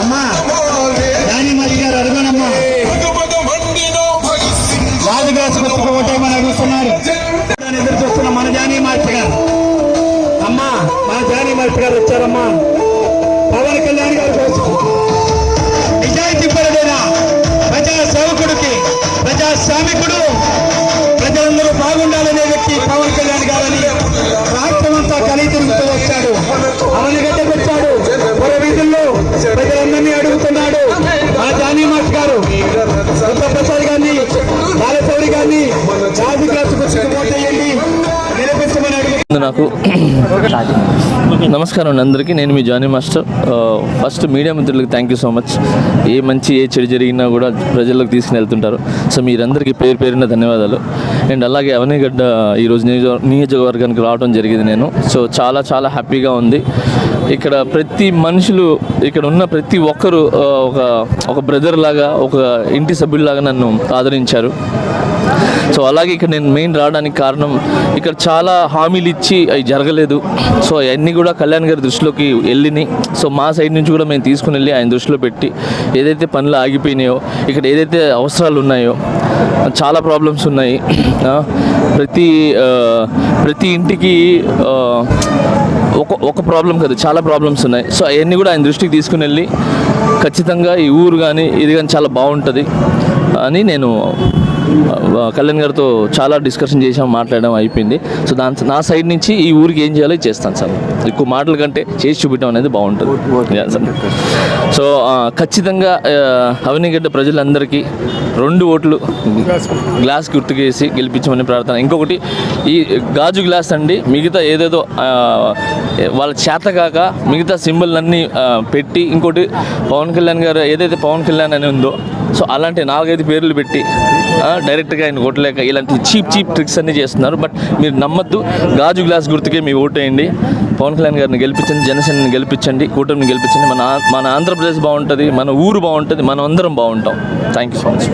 అమ్మా రాణి మల్లి గారు అడగనమ్మా రాజుగాసు ఓటేమని అడుగుతున్నారు. దాన్ని ఎదురు చూస్తున్న మన జానీ మాస్టర్ గారు అమ్మా మన జానీ మాస్టర్ గారు వచ్చారమ్మా. నాకు నమస్కారం అండి అందరికీ. నేను మీ జానీ మాస్టర్. ఫస్ట్ మీడియా మిత్రులకు థ్యాంక్ యూ సో మచ్ ఏ మంచి ఏ చెడు జరిగినా కూడా ప్రజల్లోకి తీసుకుని వెళ్తుంటారు. సో మీరందరికీ పేరు పేరున ధన్యవాదాలు. అండ్ అలాగే అవనిగడ్డ ఈరోజు నియోజక నియోజకవర్గానికి రావడం జరిగింది నేను. సో చాలా చాలా హ్యాపీగా ఉంది. ఇక్కడ ప్రతి మనుషులు ఇక్కడ ఉన్న ప్రతి ఒక్కరు ఒక ఒక బ్రదర్ లాగా ఒక ఇంటి సభ్యుల్లాగా నన్ను ఆదరించారు. సో అలాగే ఇక్కడ నేను మెయిన్ రావడానికి కారణం ఇక్కడ చాలా హామీలు ఇచ్చి అవి జరగలేదు. సో అవన్నీ కూడా కళ్యాణ్ గారి దృష్టిలోకి వెళ్ళినాయి. సో మా సైడ్ నుంచి కూడా మేము తీసుకుని వెళ్ళి ఆయన దృష్టిలో పెట్టి ఏదైతే పనులు ఆగిపోయినాయో ఇక్కడ ఏదైతే అవసరాలు ఉన్నాయో చాలా ప్రాబ్లమ్స్ ఉన్నాయి. ప్రతి ప్రతి ఇంటికి ఒక ఒక ప్రాబ్లం కాదు చాలా ప్రాబ్లమ్స్ ఉన్నాయి. సో అవన్నీ కూడా ఆయన దృష్టికి తీసుకుని వెళ్ళి ఖచ్చితంగా ఈ ఊరు కానీ ఇది కానీ చాలా బాగుంటుంది. అని నేను కళ్యాణ్ గారితో చాలా డిస్కషన్ చేసాం మాట్లాడడం అయిపోయింది. సో దాని నా సైడ్ నుంచి ఈ ఊరికి ఏం చేయాలో చేస్తాను సార్. ఎక్కువ మాటల కంటే చేసి చూపించడం అనేది బాగుంటుంది. సో ఖచ్చితంగా అవనిగడ్డ ప్రజలందరికీ రెండు ఓట్లు గ్లాస్ గుర్తుకేసి గెలిపించమని ప్రార్థన. ఇంకొకటి ఈ గాజు గ్లాస్ అండి మిగతా ఏదేదో వాళ్ళ చేత కాక మిగతా సింబల్ అన్నీ పెట్టి ఇంకోటి పవన్ కళ్యాణ్ గారు ఏదైతే పవన్ కళ్యాణ్ అని ఉందో సో అలాంటి నాలుగైదు పేర్లు పెట్టి డైరెక్ట్గా ఆయన కొట్టలేక ఇలాంటి చీప్ చీప్ ట్రిక్స్ అన్నీ చేస్తున్నారు. బట్ మీరు నమ్మద్దు గాజు గ్లాస్ గుర్తుకే మీ ఓటేయండి పవన్ కళ్యాణ్ గారిని గెలిపించండి జనసేనని గెలిపించండి కూటమిని గెలిపించండి. మన మన ఆంధ్రప్రదేశ్ బాగుంటుంది మన ఊరు బాగుంటుంది మనం అందరం బాగుంటాం. Thank you so much